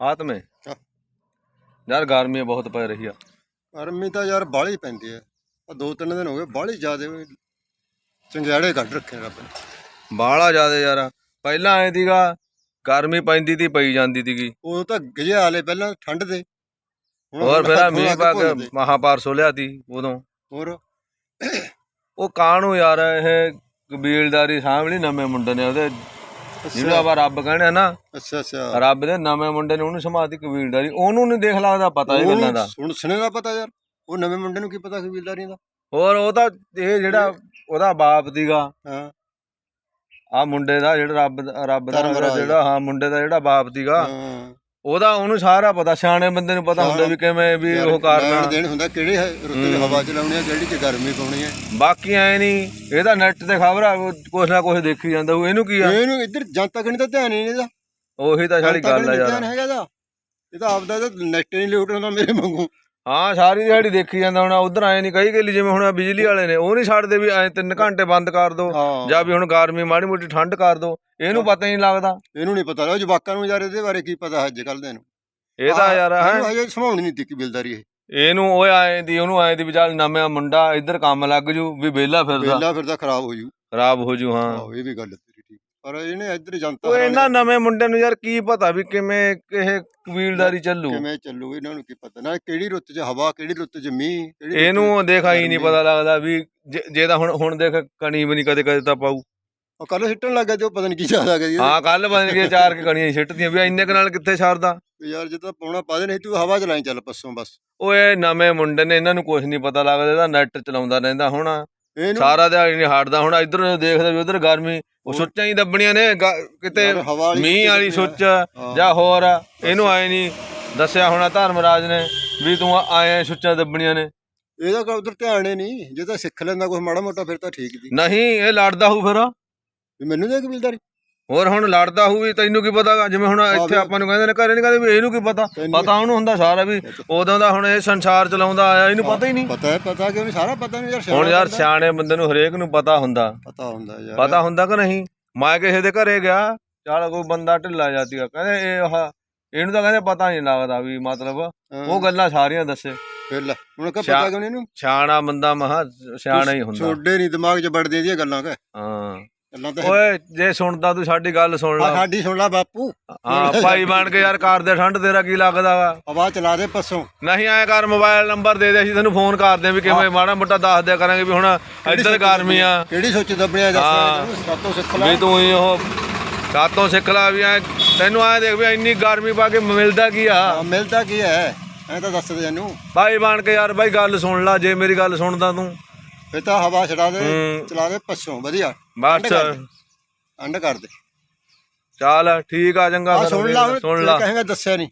ਆਤਮੇ। ਹਾਂ। ਯਾਰ ਗਰਮੀ ਬਹੁਤ ਪੈ ਰਹੀ ਆ। ਗਰਮੀ ਤਾਂ ਯਾਰ ਬਾਹਲੀ ਪੈਂਦੀ ਹੈ ਆ ਦੋ ਤਿੰਨ ਦਿਨ ਹੋ ਗਏ ਬਾਹਲੀ ਜ਼ਿਆਦੇ ਚੰਗਿਆੜੇ ਕੱਢ ਰੱਖੇ ਰੱਬ ਨੇ। ਬਾਹਲਾ ਜ਼ਿਆਦਾ ਯਾਰ। ਪਹਿਲਾਂ ਐ ਦੀਗਾ ਗਰਮੀ ਪੈਂਦੀ ਤੀ ਪਈ ਜਾਂਦੀ ਤੀਗੀ ਉਦੋਂ ਤਾਂ ਗਜਿਆ ਹਾਲੇ ਪਹਿਲਾਂ ਠੰਡ ਦੇ। ਹੁਣ ਹੋਰ ਫਿਰ ਹੁਣ ਮੀਂਹ ਪਾ ਕੇ ਦੇ। ਮਹਾਪਾਰ ਸੋਲਿਆ ਤੀ ਉਦੋਂ। ਹੋਰ? ਉਹ ਕਾਹਨੂੰ ਯਾਰ ਇਹ ਕਬੀਲਦਾਰੀ ਸਾਂਭਲੀ ਨਵੇਂ ਮੁੰਡੇ ਨੇ ਉਹਦੇ ਜਿਹੜਾ ਵਾ ਰੱਬ ਕਹਿੰਦੇ ਨਾ ਅੱਛਾ ਅੱਛਾ। ਰੱਬ ਦੇ ਨਵੇਂ ਮੁੰਡੇ ਨੇ ਉਹਨੂੰ ਸਮਾਤੀ ਕਬੀਲਦਾਰੀ ਉਹਨੂੰ ਨਹੀਂ ਦੇਖ ਲੱਗਦਾ ਪਤਾ ਇਹ ਗੱਲਾਂ ਦਾ। ਹੁਣ ਸੁਣੇ ਦਾ ਪਤਾ ਯਾਰ ਉਹ ਨਵੇਂ ਮੁੰਡੇ ਨੂੰ ਕੀ ਪਤਾ ਕਬੀਲਦਾਰੀ ਦਾ? ਹੋਰ ਉਹ ਤਾਂ ਇਹ ਜਿਹੜਾ ਉਹਦਾ ਬਾਪ ਦੀਗਾ ਹਾਂ। ਆ ਮੁੰਡੇ ਦਾ ਜਿਹੜਾ ਰੱਬ ਰੱਬ ਦਾ। ਜਿਹੜਾ ਹਾਂ ਮੁੰਡੇ ਦਾ ਜਿਹੜਾ ਬਾਪ ਦੀਗਾ ਹਾਂ। ਉਹਦਾ ਉਹਨੂੰ ਸਾਰਾ ਪਤਾ ਸਿਆਣੇ ਬੰਦੇ ਨੂੰ ਪਤਾ ਹੁੰਦਾ ਵੀ ਕਿਵੇਂ ਵੀ ਉਹ ਕਰਨਾ ਲੈਣ ਦੇਣ ਹੁੰਦਾ ਕਿਹੜੇ ਰੁੱਤੇ ਹਵਾ ਚਲਾਉਣੀ ਹੈ ਕਿਹੜੀ 'ਚ ਗਰਮੀ ਪਾਉਣੀ ਹੈ ਬਾਕੀ ਐ ਨਹੀਂ ਇਹਦਾ ਨੈਟ ਤੇ ਖਬਰ ਆ ਕੁਛ ਨਾ ਕੁਛ ਦੇਖੀ ਜਾਂਦਾ ਉਹ ਇਹਨੂੰ ਕੀ ਆ? ਇਹਨੂੰ ਇੱਧਰ ਜਨਤਾ ਕਣੀ ਤਾਂ ਧਿਆਨ ਹੀ ਨਹੀਂ ਇਹਦਾ। ਉਹੀ ਤਾਂ ਸਾਡੀ ਗੱਲ ਆ ਧਿਆਨ ਯਾਰ। ਹੈਗਾ ਇਹਦਾ। ਇਹ ਤਾਂ ਆਪਦਾ ਨੈਟ ਨਹੀਂ ਲੋਟ ਹੁੰਦਾ ਮੇਰੇ ਵਾਂਗੂ। ਹਾਂ ਸਾਰੀ ਦਿਹਾੜੀ ਦੇਖੀ ਜਾਂਦਾ ਹੁਣ ਉਧਰ ਆਏ ਨਹੀਂ ਕਈ ਗੇਲੀ ਜਿਵੇਂ ਹੁਣ ਬਿਜਲੀ ਵਾਲੇ ਨੇ ਉਹ ਨਹੀਂ ਛੱਡਦੇ ਵੀ ਐ 3 ਘੰਟੇ ਬੰਦ ਕਰ ਦੋ ਜਾਂ ਵੀ ਹੁਣ ਗਰਮੀ ਮਾੜੀ ਮੋਟੀ ਠੰਡ ਕਰ ਦੋ ਇਹਨੂੰ ਪਤਾ ਨਹੀਂ ਲੱਗਦਾ। ਇਹਨੂੰ ਨਹੀਂ ਪਤਾ ਉਹ ਜਵਾਕਾਂ ਨੂੰ ਯਾਰ ਇਹਦੇ ਬਾਰੇ ਕੀ ਪਤਾ ਅੱਜ ਕੱਲ ਦੇ ਨੂੰ। ਇਹ ਤਾਂ ਯਾਰ ਹੈ। ਇਹਨੂੰ ਹਜੇ ਸਮਾਉਣੀ ਨਹੀਂ ਦਿੱਕੀ ਬਿਲਦਾਰੀ ਇਹ। ਇਹਨੂੰ ਉਹ ਆਏ ਦੀ ਉਹਨੂੰ ਆਏ ਦੀ ਵੀ ਚੱਲ ਨਵਾਂ ਮੁੰਡਾ ਇੱਧਰ ਕੰਮ ਲੱਗ ਜੂ ਵੀ ਵਿਹਲਾ ਫਿਰਦਾ। ਵੇਲਾ ਫਿਰਦਾ ਖਰਾਬ ਹੋ ਜੂ। ਖਰਾਬ ਹੋ ਜੂ ਹਾਂ। ਇਹ ਵੀ ਗੱਲ ਪਰ ਇਹਨੇ ਇੱਧਰ ਜਨਤਾ ਉਹ ਇਹਨਾਂ ਨਵੇਂ ਮੁੰਡੇ ਨੂੰ ਯਾਰ ਕੀ ਪਤਾ ਵੀ ਕਿਵੇਂ ਇਹ ਕਬੀਲਦਾਰੀ ਚੱਲੂ। ਕਿਵੇਂ ਚੱਲੂ ਇਹਨਾਂ ਨੂੰ ਕੀ ਪਤਾ? ਨਾ ਕਿਹੜੀ ਰੁੱਤ 'ਚ ਹਵਾ ਕਿਹੜੀ ਰੁੱਤ 'ਚ ਮੀਂਹ ਕਿਹੜੀ ਇਹਨੂੰ ਦੇਖਾ ਹੀ ਨਹੀਂ। ਪਤਾ ਲੱਗਦਾ ਵੀ ਜੇ ਜੇ ਤਾਂ ਹੁਣ ਹੁਣ ਦੇਖ ਕਣੀ ਵੀ ਨਹੀਂ ਕਦੇ ਕਦੇ ਤਾਂ ਪਾਊ। ਉਹ ਕੱਲ ਸਿੱਟਣ ਲੱਗਾ ਉਹ ਪਤਾ ਨਹੀਂ ਕੀ ਜ਼ਿਆਦਾ ਗਈ ਹਾਂ ਕੱਲ ਬਣ ਗਏ ਚਾਰ ਕੇ ਕਣੀਆਂ ਸਿੱਟਦੀਆਂ ਵੀ ਇੰਨੇ ਕੁ ਨਾਲ ਕਿੱਥੇ ਛੱਡਦਾ? ਯਾਰ ਜੇ ਤਾਂ ਪਾਉਣਾ ਪਾ ਦੇ ਨਹੀਂ ਤੂੰ ਹਵਾ ਚਲਾਈ ਚੱਲ ਪੱਸੋਂ ਬਸ। ਓਏ ਨਵੇਂ ਮੁੰਡੇ ਨੇ ਇਹਨਾਂ ਨੂੰ ਕੁਝ ਨਹੀਂ ਪਤਾ ਲੱਗਦਾ ਇਹਦਾ ਨੈਟ ਚਲਾਉਂਦਾ ਰਹਿੰਦਾ ਹੁਣ। ਸਾਰਾ ਦਿਹਾੜੀ ਨਹੀਂ ਹਟਦਾ ਹੁਣ ਇੱਧਰ ਦੇਖਦਾ ਵੀ ਉਧਰ ਗਰਮੀ ਉਹ ਸੁੱਚਾਂ ਹੀ ਦੱਬਣੀਆਂ ਨੇ ਗ- ਕਿਤੇ ਯਾਰ ਹਵਾ ਵਾਲੀ ਮੀਂਹ ਵਾਲੀ ਸੁੱਚ। ਜਾਂ ਹੋਰ ਇਹਨੂੰ ਆਏ ਨਹੀਂ ਦੱਸਿਆ ਹੋਣਾ ਧਰਮਰਾਜ ਨੇ ਵੀ ਤੂੰ ਆਏ ਸੁੱਚਾਂ ਦੱਬਣੀਆਂ ਨੇ। ਇਹਦਾ ਕਾ ਉਧਰ ਧਿਆਨ ਹੀ ਨਹੀਂ ਜੇ ਤਾਂ ਸਿੱਖ ਲੈਂਦਾ ਕੁਝ ਮਾੜਾ ਮੋਟਾ ਫਿਰ ਤਾਂ ਠੀਕ ਦੀ। ਨਹੀਂ ਇਹ ਲੜਦਾ ਹੋਊ ਫਿਰ। ਵੀ ਮੈਨੂੰ ਦੇ ਕਬੀਲਦਾਰੀ? ਹੋਰ ਹੁਣ ਲੜਦਾ ਹੋਊ ਤੈਨੂੰ ਕੀ ਪਤਾ? ਜਿਵੇਂ ਹੁਣ ਇੱਥੇ ਆਪਾਂ ਨੂੰ ਕਹਿੰਦੇ ਨੇ ਘਰੇ ਨਹੀਂ ਕਹਿੰਦੇ ਵੀ ਇਹਨੂੰ ਕੀ ਪਤਾ? ਪਤਾ ਉਹਨੂੰ ਹੁੰਦਾ ਸਾਰਾ ਵੀ ਉਦੋਂ ਦਾ ਹੁਣ ਇਹ ਸੰਸਾਰ ਚਲਾਉਂਦਾ ਆਇਆ ਇਹਨੂੰ ਪਤਾ ਹੀ ਨਹੀਂ। ਪਤਾ ਹੈ ਪਤਾ ਕਿ ਉਹਨੂੰ ਸਾਰਾ ਪਤਾ ਨਹੀਂ ਯਾਰ ਸਿਆਣਾ ਹੁਣ ਯਾਰ। ਸਿਆਣੇ ਬੰਦੇ ਨੂੰ ਹਰੇਕ ਨੂੰ ਪਤਾ ਹੁੰਦਾ। ਪਤਾ ਹੁੰਦਾ ਯਾਰ। ਪਤਾ ਹੁੰਦਾ ਕਿ ਨਹੀਂ? ਮੈਂ ਕਿਸੇ ਦੇ ਘਰੇ ਗਿਆ ਚੱਲ ਕੋਈ ਬੰਦਾ ਢਿੱਲਾ ਜਾਤੀਗਾ ਕਹਿੰਦੇ ਇਹ ਆਹ ਇਹਨੂੰ ਤਾਂ ਕਹਿੰਦੇ ਪਤਾ ਨਹੀਂ ਲੱਗਦਾ ਵੀ ਮਤਲਬ ਉਹ ਗੱਲਾਂ ਸਾਰੀਆਂ ਦੱਸੇ। ਫਿਰ ਲੈ ਹੁਣ ਕਾ ਪਤਾ ਕਿਉਂ ਨਹੀਂ ਇਹਨੂੰ? ਸਿਆਣਾ ਬੰਦਾ ਮਹਾ ਸਿਆਣਾ ਹੀ ਹੁੰਦਾ। ਛੋਡੇ ਨਹੀਂ ਦਿਮਾਗ 'ਚ ਵੜਦੇ ਦੀਆਂ ਗੱਲਾਂ ਕਾ। ਹਾਂ। ਗੱਲਾਂ ਤਾਂ ਓਏ ਜੇ ਸੁਣਦਾ ਤੂੰ ਸਾਡੀ ਗੱਲ ਸੁਣ ਆ ਲੈ। ਸਾਡੀ ਸੁਣ ਲੈ ਬਾਪੂ। ਹਾਂ ਭਾਈ ਬਣ ਕੇ ਯਾਰ ਕਰ ਦੇ ਠੰਡ ਤੇਰਾ ਕੀ ਲੱਗਦਾ ਵਾ? ਹਵਾ ਚਲਾ ਦੇ ਪੱਸੋਂ ਨਹੀਂ ਐ ਕਰ ਮੋਬਾਈਲ ਨੰਬਰ ਦੇ ਦੇ ਅਸੀਂ ਤੈਨੂੰ ਫੋਨ ਕਰਦੇ ਆਂ ਵੀ ਕਿਵੇਂ ਮਾੜਾ ਮੋਟਾ ਦੱਸ ਦਿਆ ਕਰਾਂਗੇ ਵੀ ਹੁਣ ਇੱਧਰ ਗਰਮੀ ਆ। ਕਿਹੜੀ ਸੋਚ ਦੱਬਣਿਆ ਹਾਂ। ਦੱਸ ਸਾਤੋਂ ਸਿੱਖ ਲੈ। ਵੀ ਤੂੰ ਹੀ ਉਹ ਸਾਤੋਂ ਸਿੱਖ ਲਾ ਵੀ ਐ ਤੈਨੂੰ ਐ ਦੇਖ ਵੀ ਇੰਨੀ ਗਰਮੀ ਪਾ ਕੇ ਮਿਲਦਾ ਕੀ ਆ? ਹਾਂ, ਮਿਲਦਾ ਕੀ ਹੈ ਐ ਤਾਂ ਦੱਸ ਦੇ ਇਹਨੂੰ। ਭਾਈ ਬਣ ਕੇ ਯਾਰ ਬਾਈ ਗੱਲ ਸੁਣ ਲੈ ਜੇ ਮੇਰੀ ਗੱਲ ਸੁਣਦਾ ਤੂੰ। ਫਿਰ ਤਾਂ ਹਵਾ ਛਡਾ ਦੇ ਹੂੰ। ਚਲਾ ਦੇ ਪੱਸੋਂ ਵਧੀਆ। ਬਸ ਅੰਡ ਕਰ ਦੇ। ਚੱਲ। ਠੀਕ ਆ ਚੰਗਾ ਆ ਫਿਰ ਸੁਣ ਲਾ ਹੁਣ ਸੁਣ ਲਾ। ਕਹੇਗਾ ਦੱਸਿਆ ਨਹੀਂ